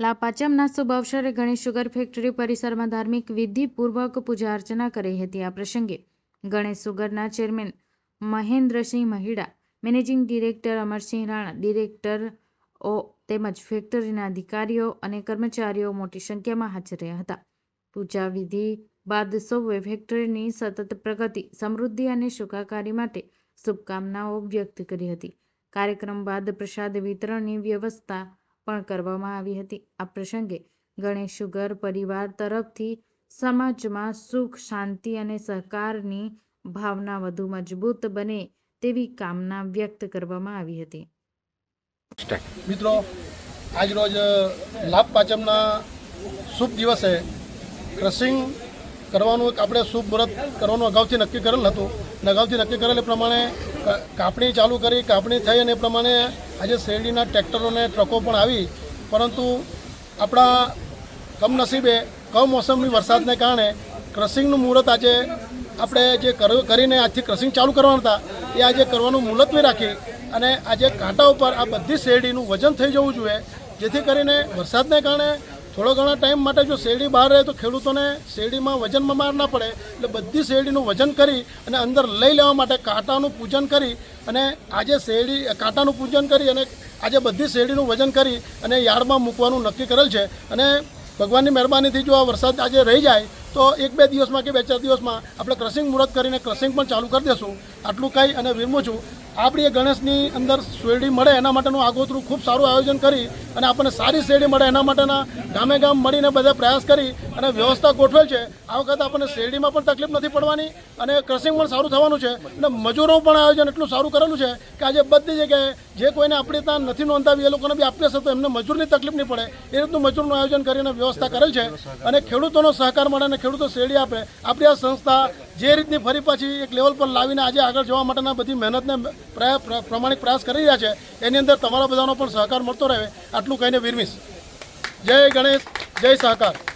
લાપાચમના શુભ અવસરે Ganesh sugar factory પરિસરમાં ધાર્મિક વિધિપૂર્વક પૂજા અર્ચના કરી હતી. આ પ્રસંગે Ganesh સુગરના chairman Mahendrasinh Mahida, managing director Amarsinh Rana, director ઓ તેમજ ફેક્ટરીના અધિકારીઓ અને કર્મચારીઓ મોટી સંખ્યામાં હાજર રહ્યા હતા. પૂજા વિધિ બાદ સૌએ ફેક્ટરીની સતત પ્રગતિ, સમૃદ્ધિ અને સુખાકારી માટે શુભકામનાઓ વ્યક્ત કરી હતી. કાર્યક્રમ બાદ પ્રસાદ વિતરણની વ્યવસ્થા પણ કરવામાં આવી હતી. આ પ્રસંગે ગણેશ સુગર પરિવાર તરફથી સમાજમાં સુખ, શાંતિ અને સહકારની ભાવના વધુ મજબૂત બને તેવી કામના વ્યક્ત કરવામાં આવી હતી. મિત્રો આજરોજ લાભ પાંચમના શુભ દિવસે ક્રસિંગ કરવાનું આપણે શુભ મુહૂર્ત કરવાનું અગાઉથી નક્કી કરેલ હતું. અને અગાઉથી નક્કી કરેલ એ પ્રમાણે કાપણી ચાલુ કરી, કાપણી થઈ અને એ પ્રમાણે આજે શેરડીના ટ્રેક્ટરોને ટ્રકો પણ આવી. પરંતુ આપણા કમનસીબે કમોસમી વરસાદને કારણે ક્રશિંગનું મુહૂર્ત આજે આપણે જે કર- કરીને આજથી ક્રસિંગ ચાલુ કરવાના હતા, એ આજે કરવાનું મુલતવી રાખી અને આજે કાંટા ઉપર આ બધી શેરડીનું વજન થઈ જવું જોઈએ, જેથી કરીને વરસાદને કારણે થોડો ઘણા ટાઈમ માટે જો શેરડી બહાર રહે તો ખેડૂતોને શેરડીમાં વજનમાં માર ના પડે, એટલે બધી શેરડીનું વજન કરી અને અંદર લઈ લેવા માટે કાંટાનું પૂજન કરી અને આજે શેરડી, કાંટાનું પૂજન કરી અને આજે બધી શેરડીનું વજન કરી અને યાર્ડમાં મૂકવાનું નક્કી કરેલ છે. અને ભગવાનની મહેરબાનીથી જો આ વરસાદ આજે રહી જાય, તો એક બે દિવસમાં કે બે ચાર દિવસમાં આપણે ક્રસિંગ મુહૂર્ત કરીને ક્રસિંગ પણ ચાલુ કરી દેશું. આટલું કહી અને વિરમું છું. આપણી ગણેશની અંદર શેરડી મળે એના માટેનું આગોતરું ખૂબ સારું આયોજન કરી અને આપણને સારી શેરડી મળે એના માટેના ગામે ગામ મળીને બધા પ્રયાસ કરી અને વ્યવસ્થા ગોઠવેલ છે. આ વખતે આપણને શેરડીમાં પણ તકલીફ નથી પડવાની અને ક્રસિંગ પણ સારું થવાનું છે અને મજૂરો પણ આયોજન એટલું સારું કરેલું છે કે આજે બધી જગ્યાએ જે કોઈને આપણે ત્યાં નથી નોંધાવી એ લોકોને બી આપીએ છે તો એમને મજૂરની તકલીફ નહીં પડે. એ રીતનું મજૂરનું આયોજન કરીને વ્યવસ્થા કરેલ છે અને ખેડૂતોનો સહકાર મળે અને ખેડૂતો શેરડી આપે. આપણી આ સંસ્થા જે રીતની ફરી પાછી એક લેવલ પર લાવીને આજે આગળ જવા માટેના બધી મહેનતને પ્રયા- પ્રમાણિક પ્રયાસ કરી રહ્યા છે, એની અંદર તમારા બધાનો પણ સહકાર મળતો રહે, આટલું કહીને વિરમીશ. જય ગણેશ, જય સહકાર.